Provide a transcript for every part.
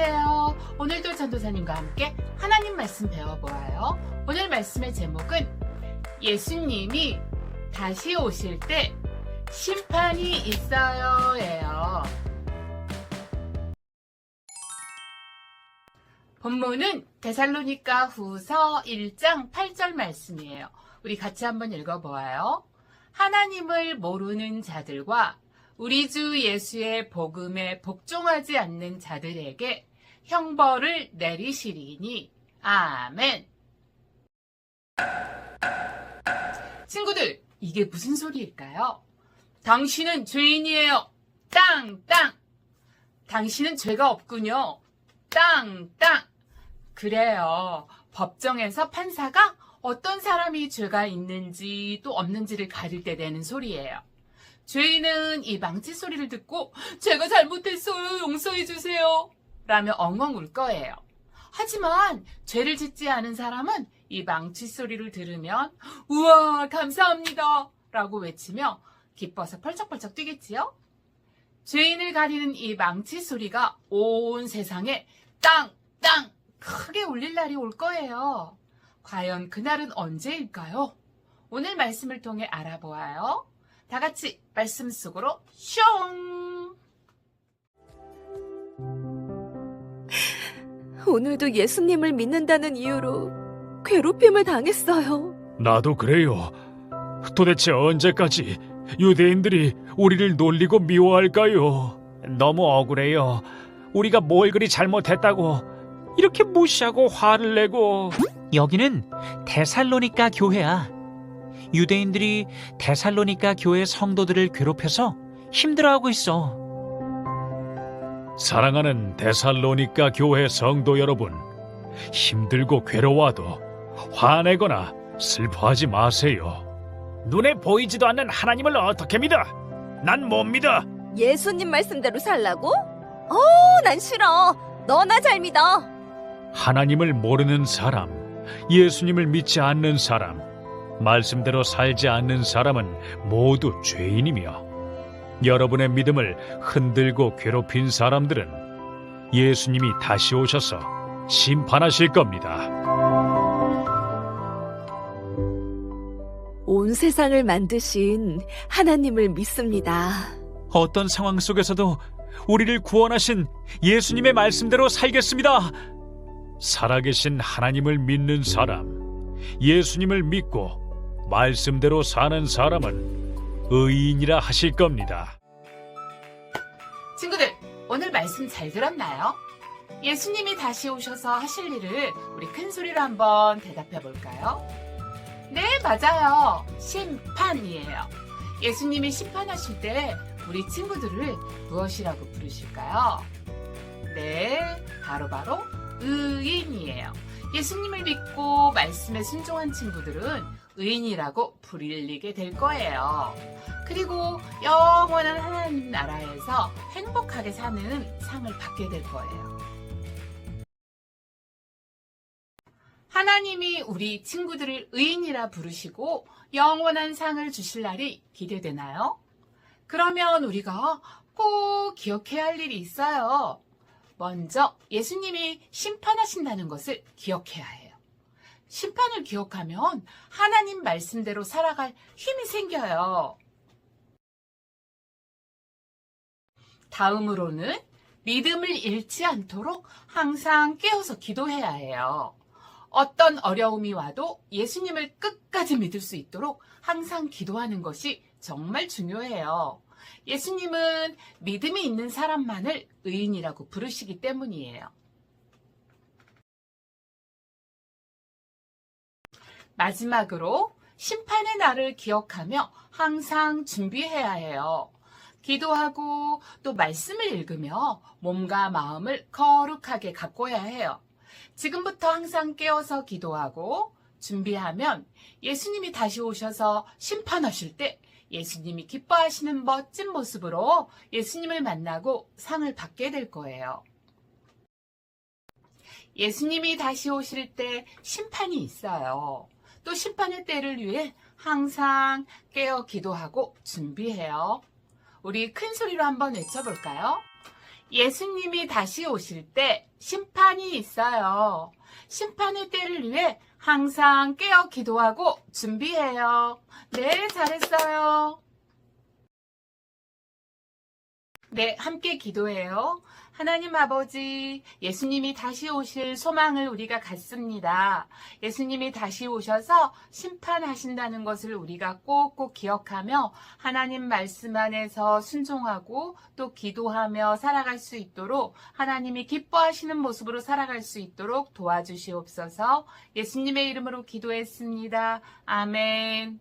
안녕하세요. 오늘도 전도사님과 함께 하나님 말씀 배워보아요. 오늘 말씀의 제목은 예수님이 다시 오실 때 심판이 있어요예요. 본문은 데살로니가 후서 1장 8절 말씀이에요. 우리 같이 한번 읽어보아요. 하나님을 모르는 자들과 우리 주 예수의 복음에 복종하지 않는 자들에게 형벌을 내리시리니 아멘. 친구들, 이게 무슨 소리일까요? 당신은 죄인이에요. 땅, 땅. 당신은 죄가 없군요. 땅, 땅. 그래요. 법정에서 판사가 어떤 사람이 죄가 있는지 또 없는지를 가릴 때 내는 소리예요. 죄인은 이 망치 소리를 듣고 제가 잘못했어요. 용서해 주세요. 라며 엉엉 울 거예요. 하지만 죄를 짓지 않은 사람은 이 망치 소리를 들으면 우와 감사합니다 라고 외치며 기뻐서 펄쩍펄쩍 뛰겠지요. 죄인을 가리는 이 망치 소리가 온 세상에 땅 땅 크게 울릴 날이 올 거예요. 과연 그날은 언제일까요? 오늘 말씀을 통해 알아보아요. 다 같이 말씀 속으로 슝! 오늘도 예수님을 믿는다는 이유로 괴롭힘을 당했어요. 나도 그래요. 도대체 언제까지 유대인들이 우리를 놀리고 미워할까요? 너무 억울해요. 우리가 뭘 그리 잘못했다고 이렇게 무시하고 화를 내고 여기는 데살로니가 교회야. 유대인들이 데살로니가 교회 성도들을 괴롭혀서 힘들어하고 있어. 사랑하는 데살로니가 교회 성도 여러분, 힘들고 괴로워도 화내거나 슬퍼하지 마세요. 눈에 보이지도 않는 하나님을 어떻게 믿어? 난 못 믿어. 예수님 말씀대로 살라고? 어, 난 싫어. 너나 잘 믿어. 하나님을 모르는 사람, 예수님을 믿지 않는 사람, 말씀대로 살지 않는 사람은 모두 죄인이며 여러분의 믿음을 흔들고 괴롭힌 사람들은 예수님이 다시 오셔서 심판하실 겁니다. 온 세상을 만드신 하나님을 믿습니다. 어떤 상황 속에서도 우리를 구원하신 예수님의 말씀대로 살겠습니다. 살아계신 하나님을 믿는 사람, 예수님을 믿고 말씀대로 사는 사람은 의인이라 하실 겁니다. 친구들, 오늘 말씀 잘 들었나요? 예수님이 다시 오셔서 하실 일을 우리 큰 소리로 한번 대답해 볼까요? 네, 맞아요. 심판이에요. 예수님이 심판하실 때 우리 친구들을 무엇이라고 부르실까요? 네, 바로바로 의인이에요. 예수님을 믿고 말씀에 순종한 친구들은 의인이라고 불리게 될 거예요. 그리고 영원한 하나님 나라에서 행복하게 사는 상을 받게 될 거예요. 하나님이 우리 친구들을 의인이라 부르시고 영원한 상을 주실 날이 기대되나요? 그러면 우리가 꼭 기억해야 할 일이 있어요. 먼저 예수님이 심판하신다는 것을 기억해야 해요. 심판을 기억하면 하나님 말씀대로 살아갈 힘이 생겨요. 다음으로는 믿음을 잃지 않도록 항상 깨어서 기도해야 해요. 어떤 어려움이 와도 예수님을 끝까지 믿을 수 있도록 항상 기도하는 것이 정말 중요해요. 예수님은 믿음이 있는 사람만을 의인이라고 부르시기 때문이에요. 마지막으로 심판의 날을 기억하며 항상 준비해야 해요. 기도하고 또 말씀을 읽으며 몸과 마음을 거룩하게 가꿔야 해요. 지금부터 항상 깨어서 기도하고 준비하면 예수님이 다시 오셔서 심판하실 때 예수님이 기뻐하시는 멋진 모습으로 예수님을 만나고 상을 받게 될 거예요. 예수님이 다시 오실 때 심판이 있어요. 또 심판의 때를 위해 항상 깨어 기도하고 준비해요. 우리 큰 소리로 한번 외쳐볼까요? 예수님이 다시 오실 때 심판이 있어요. 심판의 때를 위해 항상 깨어 기도하고 준비해요. 네, 잘했어요. 네, 함께 기도해요. 하나님 아버지, 예수님이 다시 오실 소망을 우리가 갖습니다. 예수님이 다시 오셔서 심판하신다는 것을 우리가 꼭꼭 기억하며 하나님 말씀 안에서 순종하고 또 기도하며 살아갈 수 있도록 하나님이 기뻐하시는 모습으로 살아갈 수 있도록 도와주시옵소서 예수님의 이름으로 기도했습니다. 아멘.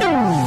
Oh!